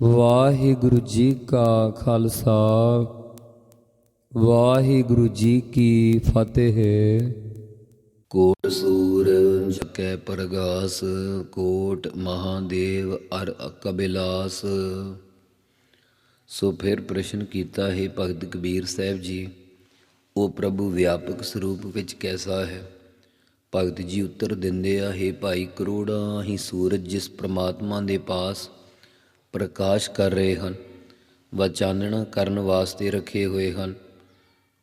ਵਾਹਿਗੁਰੂ ਜੀ ਕਾ ਖਾਲਸਾ, ਵਾਹਿਗੁਰੂ ਜੀ ਕੀ ਫਤਿਹ। ਕੋਟ ਸੂਰ ਜਕੈ ਪ੍ਰਗਾਸ, ਕੋਟ ਮਹਾਦੇਵ ਅਰ ਕਬਿਲਾਸ ਸੋ ਫਿਰ ਪ੍ਰਸ਼ਨ ਕੀਤਾ, ਹੈ ਭਗਤ ਕਬੀਰ ਸਾਹਿਬ ਜੀ, ਉਹ ਪ੍ਰਭੂ ਵਿਆਪਕ ਸਰੂਪ ਵਿੱਚ ਕੈਸਾ ਹੈ? ਭਗਤ ਜੀ ਉੱਤਰ ਦਿੰਦੇ ਆ, ਹੈ ਭਾਈ ਕਰੋੜਾਂ ਹੀ ਸੂਰਜ ਜਿਸ ਪ੍ਰਮਾਤਮਾ ਦੇ ਪਾਸ ਪ੍ਰਕਾਸ਼ ਕਰ ਰਹੇ ਹਨ ਵਾ ਚਾਨਣਾ ਕਰਨ ਵਾਸਤੇ ਰੱਖੇ ਹੋਏ ਹਨ।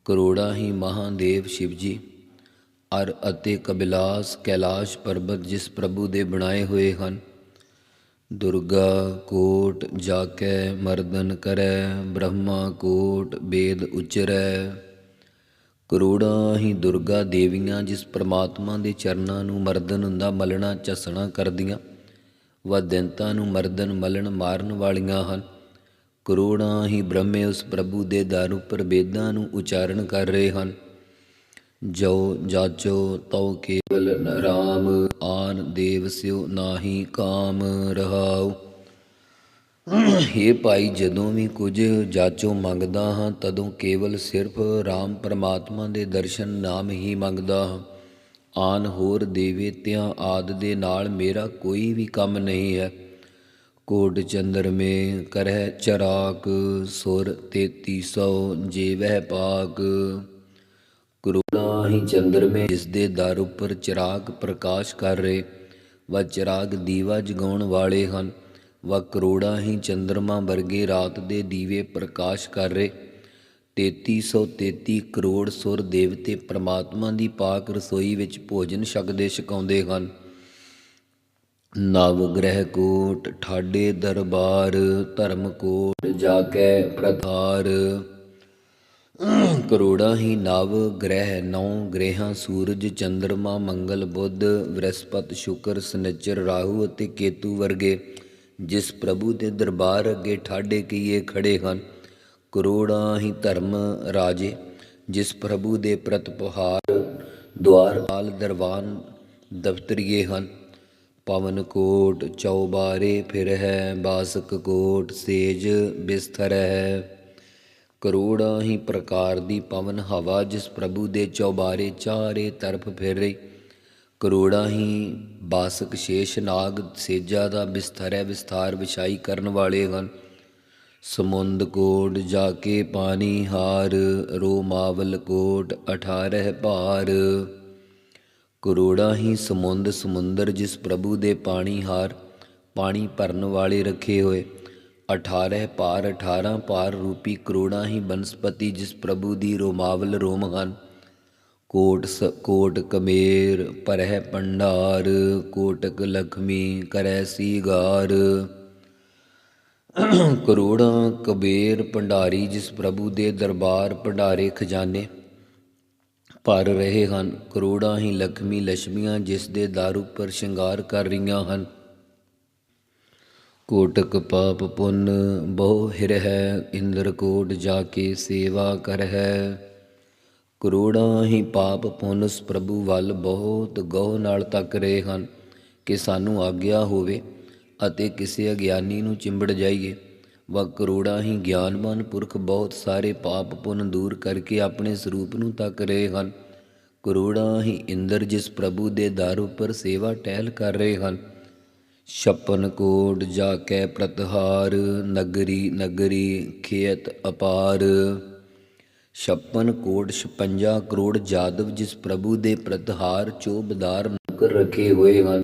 ਕਰੋੜਾਂ ਹੀ ਮਹਾਦੇਵ ਸ਼ਿਵ ਜੀ ਅਰ ਅਤੇ ਕਬਿਲਾਸ ਕੈਲਾਸ਼ ਪਰਬਤ ਜਿਸ ਪ੍ਰਭੂ ਦੇ ਬਣਾਏ ਹੋਏ ਹਨ। ਦੁਰਗਾ ਕੋਟ ਜਾਕੈ, ਮਰਦਨ ਕਰੈ, ਬ੍ਰਹਮਾ ਕੋਟ ਵੇਦ ਉਚਰੈ। ਕਰੋੜਾਂ ਹੀ ਦੁਰਗਾ ਦੇਵੀਆਂ ਜਿਸ ਪ੍ਰਮਾਤਮਾ ਦੇ ਚਰਨਾਂ ਨੂੰ ਮਰਦਨ ਹੁੰਦਾ ਮਲਣਾ ਝਸਣਾ ਕਰਦੀਆਂ ਵਾ ਦੈਂਤਾਂ ਨੂੰ ਮਰਦਨ ਮਲਣ ਮਾਰਨ ਵਾਲੀਆਂ ਹਨ। ਕਰੋੜਾਂ ਹੀ ਬ੍ਰਹਮੇ ਉਸ ਪ੍ਰਭੂ ਦੇ ਦਰ ਉੱਪਰ ਵੇਦਾਂ ਨੂੰ ਉਚਾਰਨ ਕਰ ਰਹੇ ਹਨ। ਜੋ ਜਾਚੋ ਤਉ ਕੇਵਲ ਰਾਮ, ਆਨ ਦੇਵ ਸਿਉ ਨਾਹੀ ਕਾਮ ਰਹਾਉ। ਇਹ ਭਾਈ, ਜਦੋਂ ਵੀ ਕੁਝ ਜਾਚੋ ਮੰਗਦਾ ਹਾਂ, ਤਦੋਂ ਕੇਵਲ ਸਿਰਫ ਰਾਮ ਪਰਮਾਤਮਾ ਦੇ ਦਰਸ਼ਨ ਨਾਮ ਹੀ ਮੰਗਦਾ ਹਾਂ। ਆਨ ਹੋਰ ਦੇਵੇ ਤਿਆਂ ਆਦ ਦੇ ਨਾਲ ਮੇਰਾ ਕੋਈ ਵੀ ਕੰਮ ਨਹੀਂ ਹੈ। ਕੋਟ ਚੰਦਰ ਮੇ ਕਰਹਿ ਚਰਾਕ, ਸੁਰ 3300 ਜੇ ਵਹਿ ਪਾਕ। ਕਰੋਨਾ ਹੀ ਚੰਦਰ ਮੇ ਜਿਸ ਦੇ ਦਰ ਉੱਪਰ ਚਿਰਾਗ ਪ੍ਰਕਾਸ਼ ਕਰ ਰਹੇ ਵਾ ਚਿਰਾਗ ਦੀਵਾ ਜਗਾਉਣ ਵਾਲੇ ਹਨ। ਵਾ ਕਰੋੜਾਂ ਹੀ ਚੰਦਰਮਾ ਵਰਗੇ ਰਾਤ ਦੇ ਦੀਵੇ ਪ੍ਰਕਾਸ਼ ਕਰ ਰਹੇ। 3333 ਕਰੋੜ ਸੁਰ ਦੇਵਤੇ ਪ੍ਰਮਾਤਮਾ ਦੀ ਪਾਕ ਰਸੋਈ ਵਿੱਚ ਭੋਜਨ ਛਕਦੇ ਛਕਾਉਂਦੇ ਹਨ। ਨਵ ਗ੍ਰਹਿ ਕੋਟ ਠਾਡੇ ਦਰਬਾਰ ਧਰਮ ਕੋਟ ਜਾ ਕੇ ਪ੍ਰਧਾਰ। ਕਰੋੜਾਂ ਹੀ ਨਵ ਗ੍ਰਹਿ ਨੌ ਗ੍ਰਹਿਾਂ, ਸੂਰਜ, ਚੰਦਰਮਾ, ਮੰਗਲ, ਬੁੱਧ, ਬ੍ਰਹਸਪਤ, ਸ਼ੁਕਰ, ਸਨਿਚਰ, ਰਾਹੂ ਅਤੇ ਕੇਤੂ ਵਰਗੇ ਜਿਸ ਪ੍ਰਭੂ ਦੇ ਦਰਬਾਰ ਅੱਗੇ ਠਾਡੇ ਕੀਏ ਖੜੇ ਹਨ। ਕਰੋੜਾਂ ਹੀ ਧਰਮ ਰਾਜੇ, ਜਿਸ ਪ੍ਰਭੂ ਦੇ ਪ੍ਰਤਪਹਾਰ ਦੁਆਰਪਾਲ ਦਰਬਾਨ ਦਫਤਰੀਏ ਹਨ। ਪਵਨ ਕੋਟ ਚੌਬਾਰੇ ਫਿਰ ਹੈ ਬਾਸਕ ਕੋਟ ਸੇਜ ਬਿਸਤਰ ਹੈ ਕਰੋੜਾਂ ਹੀ ਪ੍ਰਕਾਰ ਦੀ ਪਵਨ ਹਵਾ, ਜਿਸ ਪ੍ਰਭੂ ਦੇ ਚੌਬਾਰੇ ਚਾਰੇ ਤਰਫ ਫਿਰ ਰਹੀ ਕਰੋੜਾਂ ਹੀ ਬਾਸਕ ਸ਼ੇਸ਼ ਨਾਗ ਸੇਜਾ ਦਾ ਬਿਸਤਰ ਹੈ ਵਿਸਥਾਰ ਵਿਛਾਈ ਕਰਨ ਵਾਲੇ ਹਨ। ਸਮੁੰਦ ਕੋਟ ਜਾ ਕੇ ਪਾਣੀ ਹਾਰ, ਰੋਮਾਵਲ ਕੋਟ 18 ਭਾਰ। ਕਰੋੜਾਂ ਹੀ ਸਮੁੰਦ ਸਮੁੰਦਰ ਜਿਸ ਪ੍ਰਭੂ ਦੇ ਪਾਣੀ ਹਾਰ, ਪਾਣੀ ਭਰਨ ਵਾਲੇ ਰੱਖੇ ਹੋਏ। 18 ਭਾਰ 18 ਭਾਰ ਰੂਪੀ ਕਰੋੜਾਂ ਹੀ ਬਨਸਪਤੀ ਜਿਸ ਪ੍ਰਭੂ ਦੀ ਰੋਮਾਵਲ ਰੋਮ ਹਨ। ਕੋਟ ਸ, ਕੋਟ ਕਮੇਰ ਪਰਹਿ ਪੰਡਾਰ ਕੋਟਕ ਲਖਮੀ ਕਰੈ ਸੀਗਾਰ। ਕਰੋੜਾਂ ਕਬੀਰ ਭੰਡਾਰੀ ਜਿਸ ਪ੍ਰਭੂ ਦੇ ਦਰਬਾਰ ਭੰਡਾਰੇ ਖਜ਼ਾਨੇ ਭਰ ਰਹੇ ਹਨ, ਕਰੋੜਾਂ ਹੀ ਲਖਮੀ ਲక్ష్ਮੀਆਂ ਜਿਸ ਦੇ ਦਰ ਉੱਪਰ ਸ਼ਿੰਗਾਰ ਕਰ ਰਹੀਆਂ ਹਨ। ਕੋਟਕ ਪਾਪ ਪੁੰਨ ਬਹੁ ਹਿਰ ਹੈ ਇੰਦਰ ਕੋਟ ਜਾ ਕੇ ਸੇਵਾ ਕਰ ਹੈ ਕਰੋੜਾਂ ਹੀ ਪਾਪ ਪੁੰਨ ਉਸ ਪ੍ਰਭੂ ਵੱਲ ਬਹੁਤ ਗਹੁ ਨਾਲ ਤੱਕ ਰਹੇ ਹਨ ਕਿ ਸਾਨੂੰ ਆਗਿਆ ਹੋਵੇ। ਅਤੇ ਕਿਸੇ ਅਗਿਆਨੀ ਨੂੰ ਚਿੰਬੜ ਜਾਈਏ। ਵਾ ਕਰੋੜਾਂ ਹੀ ਗਿਆਨਵਾਨ ਪੁਰਖ ਬਹੁਤ ਸਾਰੇ ਪਾਪ ਪੁੰਨ ਦੂਰ ਕਰਕੇ ਆਪਣੇ ਸਰੂਪ ਨੂੰ ਤੱਕ ਰਹੇ ਹਨ। ਕਰੋੜਾਂ ਹੀ ਇੰਦਰ ਜਿਸ ਪ੍ਰਭੂ ਦੇ ਦਰ ਉੱਪਰ ਸੇਵਾ ਟਹਿਲ ਕਰ ਰਹੇ ਹਨ। ਛਪਨ ਕੋਟ ਜਾ ਕੇ ਪ੍ਰਤਹਾਰ, ਨਗਰੀ ਨਗਰੀ, ਖੇਤ ਅਪਾਰ। ਛਪਨ ਕੋਟ 56 ਕਰੋੜ ਜਾਦਵ ਜਿਸ ਪ੍ਰਭੂ ਦੇ ਪ੍ਰਤਹਾਰ ਚੋਬਦਾਰ ਨੌਕਰ ਰੱਖੇ ਹੋਏ ਹਨ।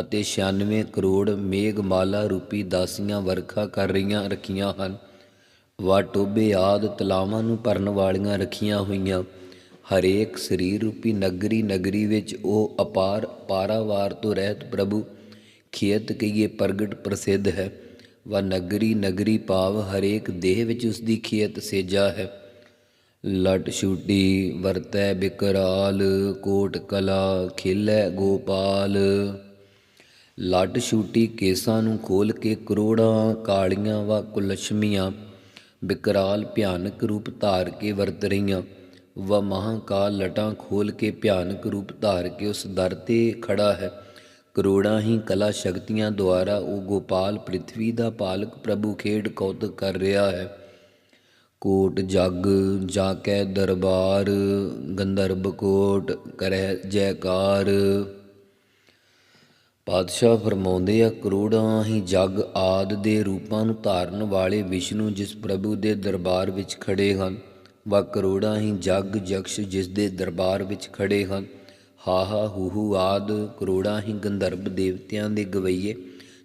ਅਤੇ 96 ਕਰੋੜ ਮੇਘਮਾਲਾ ਰੂਪੀ ਦਾਸੀਆਂ ਵਰਖਾ ਕਰ ਰਹੀਆਂ ਰੱਖੀਆਂ ਹਨ। ਵਾ ਟੋਬੇ ਆਦ ਤਲਾਵਾਂ ਨੂੰ ਭਰਨ ਵਾਲੀਆਂ ਰੱਖੀਆਂ ਹੋਈਆਂ। ਹਰੇਕ ਸਰੀਰ ਰੂਪੀ ਨਗਰੀ ਨਗਰੀ ਵਿੱਚ ਉਹ ਅਪਾਰ ਪਾਰਾਵਾਰ ਤੋਂ ਰਹਿਤ ਪ੍ਰਭੂ, ਖੇਤ ਕਹੀਏ ਪ੍ਰਗਟ ਪ੍ਰਸਿੱਧ ਹੈ। ਵਾ ਨਗਰੀ ਨਗਰੀ ਭਾਵ ਹਰੇਕ ਦੇਹ ਵਿੱਚ ਉਸ ਦੀ ਖੇਤ ਸੇਜਾ ਹੈ। ਲਟ ਛੂਟੀ ਵਰਤੈ ਬਿਕਰਾਲ, ਕੋਟ ਕਲਾ ਖੇਲੇ ਗੋਪਾਲ। ਲੱਟ ਛੂਟੀ ਕੇਸਾਂ ਨੂੰ ਖੋਲ ਕੇ ਕਰੋੜਾਂ ਕਾਲੀਆਂ ਵਾ ਕੁਲਛਮੀਆਂ ਵਿਕਰਾਲ ਭਿਆਨਕ ਰੂਪ ਧਾਰ ਕੇ ਵਰਤ ਰਹੀਆਂ। ਵਾ ਮਹਾਕਾਲ ਲਟਾਂ ਖੋਲ ਕੇ ਭਿਆਨਕ ਰੂਪ ਧਾਰ ਕੇ ਉਸ ਦਰ ਤੇ ਖੜਾ ਹੈ। ਕਰੋੜਾਂ ਹੀ ਕਲਾ ਸ਼ਕਤੀਆਂ ਦੁਆਰਾ ਉਹ ਗੋਪਾਲ ਪ੍ਰਿਥਵੀ ਦਾ ਪਾਲਕ ਪ੍ਰਭੂ ਖੇਡ ਕੌਤਕ ਕਰ ਰਿਹਾ ਹੈ। ਕੋਟ ਜਗ ਜਾ ਕੈ ਦਰਬਾਰ ਗੰਧਰਬ ਕੋਟ ਕਰਹਿ ਜੈਕਾਰ। ਪਾਤਸ਼ਾਹ ਫਰਮਾਉਂਦੇ ਆ, ਕਰੋੜਾਂ ਹੀ ਜਗ ਆਦ ਦੇ ਰੂਪਾਂ ਨੂੰ ਧਾਰਨ ਵਾਲੇ ਵਿਸ਼ਨੂੰ ਜਿਸ ਪ੍ਰਭੂ ਦੇ ਦਰਬਾਰ ਵਿੱਚ ਖੜੇ ਹਨ, ਵਾ ਕਰੋੜਾਂ ਹੀ ਜਗ ਜਕਸ਼ ਜਿਸ ਦੇ ਦਰਬਾਰ ਵਿੱਚ ਖੜੇ ਹਨ। ਹਾ ਹਾ ਹੂ ਹੂ ਆਦ, ਕਰੋੜਾਂ ਹੀ ਗੰਧਰਬ ਦੇਵਤਿਆਂ ਦੇ ਗਵਈਏ,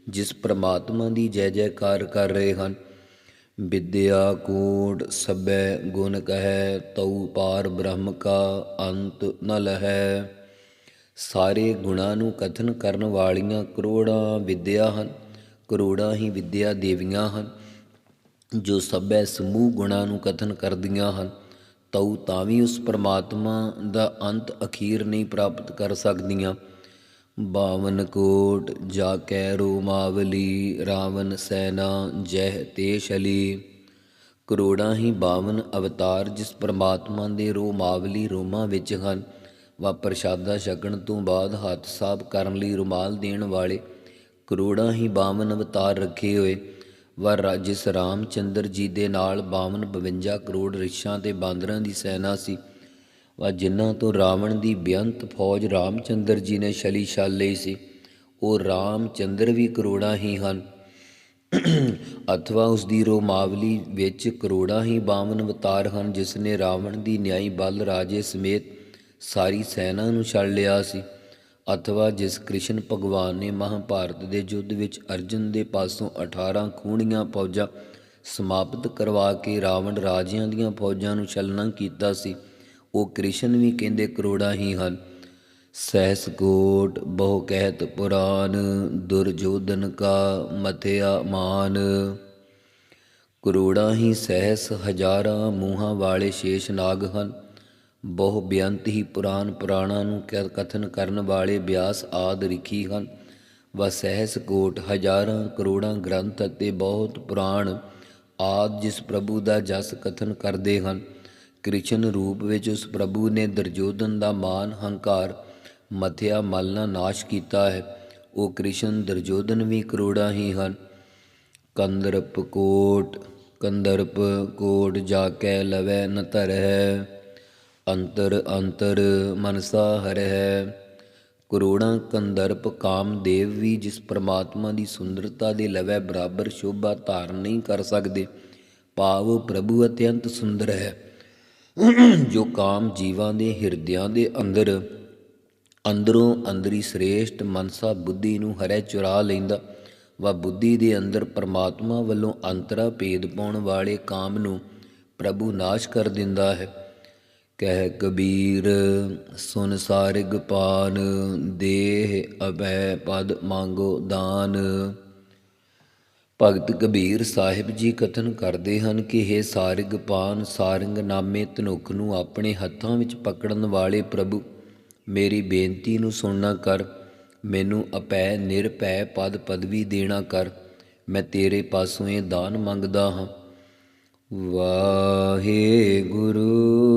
ਜਿਸ ਪ੍ਰਮਾਤਮਾ ਦੀ ਜੈ ਜੈਕਾਰ ਕਰ ਰਹੇ ਹਨ। ਵਿਦਿਆ ਕੋਟ ਸਭੈ ਗੁਣ ਕਹੈ, ਤਉ ਪਾਰ ਬ੍ਰਹਮ ਕਾ ਅੰਤ ਨ ਲਹੈ। ਸਾਰੇ ਗੁਣਾਂ ਨੂੰ ਕਥਨ ਕਰਨ ਵਾਲੀਆਂ ਕਰੋੜਾਂ ਵਿਦਿਆ ਹਨ, ਕਰੋੜਾਂ ਹੀ ਵਿਦਿਆ ਦੇਵੀਆਂ ਹਨ, ਜੋ ਸਭੈ ਸਮੂਹ ਗੁਣਾਂ ਨੂੰ ਕਥਨ ਕਰਦੀਆਂ ਹਨ। ਤਉ ਤਾਂ ਵੀ ਉਸ ਪਰਮਾਤਮਾ ਦਾ ਅੰਤ ਅਖੀਰ ਨਹੀਂ ਪ੍ਰਾਪਤ ਕਰ ਸਕਦੀਆਂ। ਬਾਵਨ ਕੋਟ ਜਾ ਕੈ ਰੋਮਾਵਲੀ, ਰਾਵਣ ਸੈਨਾ ਜਹ ਤੇ ਸ਼ਲੀ ਕਰੋੜਾਂ ਹੀ ਬਾਵਨ ਅਵਤਾਰ ਜਿਸ ਪਰਮਾਤਮਾ ਦੇ ਰੋਮਾਵਲੀ ਰੋਮਾਂ ਵਿੱਚ ਹਨ। ਵਾ ਪ੍ਰਸ਼ਾਦਾ ਛਕਣ ਤੋਂ ਬਾਅਦ ਹੱਥ ਸਾਫ਼ ਕਰਨ ਲਈ ਰੁਮਾਲ ਦੇਣ ਵਾਲੇ ਕਰੋੜਾਂ ਹੀ ਬਾਵਨ ਅਵਤਾਰ ਰੱਖੇ ਹੋਏ। ਵਾ ਰਾ- ਜਿਸ ਰਾਮਚੰਦਰ ਜੀ ਦੇ ਨਾਲ ਬਾਵਨ 52 ਕਰੋੜ ਰਿਸ਼ਾਂ ਤੇ ਬਾਂਦਰਾਂ ਦੀ ਸੈਨਾ ਸੀ। ਵਾ ਜਿਨ੍ਹਾਂ ਤੋਂ ਰਾਵਣ ਦੀ ਬੇਅੰਤ ਫੌਜ ਰਾਮਚੰਦਰ ਜੀ ਨੇ ਛਲੀ ਛਲ ਲਈ ਸੀ, ਉਹ ਰਾਮਚੰਦਰ ਵੀ ਕਰੋੜਾਂ ਹੀ ਹਨ। ਅਥਵਾ ਉਸ ਦੀ ਰੋਮਾਵਲੀ ਵਿੱਚ ਕਰੋੜਾਂ ਹੀ ਬਾਵਨ ਅਵਤਾਰ ਹਨ, ਜਿਸ ਨੇ ਰਾਵਣ ਦੀ ਨਿਆਈ ਬਲ ਰਾਜੇ ਸਮੇਤ ਸਾਰੀ ਸੈਨਾ ਨੂੰ ਛੱਡ ਲਿਆ ਸੀ। ਅਥਵਾ ਜਿਸ ਕ੍ਰਿਸ਼ਨ ਭਗਵਾਨ ਨੇ ਮਹਾਭਾਰਤ ਦੇ ਯੁੱਧ ਵਿੱਚ ਅਰਜਨ ਦੇ ਪਾਸੋਂ 18 ਖੂਣੀਆਂ ਫੌਜਾਂ ਸਮਾਪਤ ਕਰਵਾ ਕੇ ਰਾਵਣ ਰਾਜਿਆਂ ਦੀਆਂ ਫੌਜਾਂ ਨੂੰ ਛਲਣਾ ਕੀਤਾ ਸੀ, ਉਹ ਕ੍ਰਿਸ਼ਨ ਵੀ ਕਹਿੰਦੇ ਕਰੋੜਾਂ ਹੀ ਹਨ। ਸਹਿਸ ਕੋਟ ਬਹੁ ਕਹਿਤ ਪੁਰਾਨ ਦੁਰਜੋਧਨ ਕਾ ਮਥਿਆ ਮਾਨ। ਕਰੋੜਾਂ ਹੀ ਸਹਿਸ ਹਜ਼ਾਰਾਂ ਮੂੰਹਾਂ ਵਾਲੇ ਸ਼ੇਸ਼ ਨਾਗ ਹਨ। ਬਹੁ ਬੇਅੰਤ ਹੀ ਪੁਰਾਨ ਪੁਰਾਣਾਂ ਨੂੰ ਕ- ਕਥਨ ਕਰਨ ਵਾਲੇ ਬਿਆਸ ਆਦ ਰਿਖੀ ਹਨ। ਵਸਹਿਸ ਕੋਟ ਹਜ਼ਾਰਾਂ ਕਰੋੜਾਂ ਗ੍ਰੰਥ ਅਤੇ ਬਹੁਤ ਪੁਰਾਣ ਆਦ ਜਿਸ ਪ੍ਰਭੂ ਦਾ ਜਸ ਕਥਨ ਕਰਦੇ ਹਨ। ਕ੍ਰਿਸ਼ਨ ਰੂਪ ਵਿੱਚ ਉਸ ਪ੍ਰਭੂ ਨੇ ਦਰਜੋਧਨ ਦਾ ਮਾਨ, ਹੰਕਾਰ, ਮਥਿਆ ਮਲ ਨਾਸ਼ ਕੀਤਾ ਹੈ। ਉਹ ਕ੍ਰਿਸ਼ਨ ਦਰਜੋਧਨ ਵੀ ਕਰੋੜਾਂ ਹੀ ਹਨ। ਕੰਦਰਪ ਕੋਟ ਕੰਦਰਪ ਕੋਟ ਜਾ ਕੇ ਲਵੈ ਨ ਧਰੈ ਅੰਤਰ ਅੰਤਰ ਮਨਸਾ ਹਰ ਹੈ। ਕਰੋੜਾਂ ਕੰਦਰਪ ਕਾਮਦੇਵ ਵੀ ਜਿਸ ਪ੍ਰਮਾਤਮਾ ਦੀ ਸੁੰਦਰਤਾ ਦੇ ਲਵੈ ਬਰਾਬਰ ਸ਼ੋਭਾ ਧਾਰਨ ਨਹੀਂ ਕਰ ਸਕਦੇ, ਭਾਵ ਪ੍ਰਭੂ ਅਤਿਅੰਤ ਸੁੰਦਰ ਹੈ। ਜੋ ਕਾਮ ਜੀਵਾਂ ਦੇ ਹਿਰਦਿਆਂ ਦੇ ਅੰਦਰ, ਅੰਦਰੋਂ ਅੰਦਰੀ ਸ੍ਰੇਸ਼ਟ ਮਨਸਾ ਬੁੱਧੀ ਨੂੰ ਹਰੇ ਚੁਰਾ ਲੈਂਦਾ। ਵਾ ਬੁੱਧੀ ਦੇ ਅੰਦਰ ਪਰਮਾਤਮਾ ਵੱਲੋਂ ਅੰਤਰਾ ਭੇਦ ਪਾਉਣ ਵਾਲੇ ਕਾਮ ਨੂੰ ਪ੍ਰਭੂ ਨਾਸ਼ ਕਰ ਦਿੰਦਾ ਹੈ। ਕਹਿ ਕਬੀਰ, ਸੁਨ ਸਾਰਿਗ ਪਾਨ, ਦੇਹ ਅਬੈ ਪਦ ਮੰਗੋ ਦਾਨ। ਭਗਤ ਕਬੀਰ ਸਾਹਿਬ ਜੀ ਕਥਨ ਕਰਦੇ ਹਨ ਕਿ ਇਹ ਸਾਰਿਗ ਪਾਨ, ਸਾਰੰਗ ਨਾਮੇ ਧਨੁਖ ਨੂੰ ਆਪਣੇ ਹੱਥਾਂ ਵਿੱਚ ਪਕੜਨ ਵਾਲੇ ਪ੍ਰਭੂ, ਮੇਰੀ ਬੇਨਤੀ ਨੂੰ ਸੁਣਨਾ ਕਰ, ਮੈਨੂੰ ਅਪੈ ਨਿਰਭੈ ਪਦ ਪਦਵੀ ਦੇਣਾ ਕਰ, ਮੈਂ ਤੇਰੇ ਪਾਸੋਂ ਇਹ ਦਾਨ ਮੰਗਦਾ ਹਾਂ। ਵਾਹਿਗੁਰੂ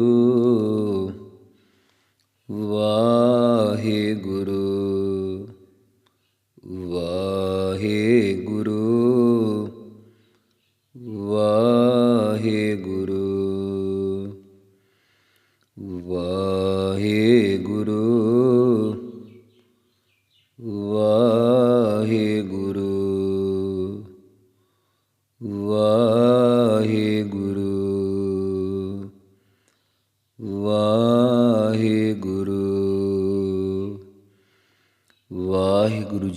الله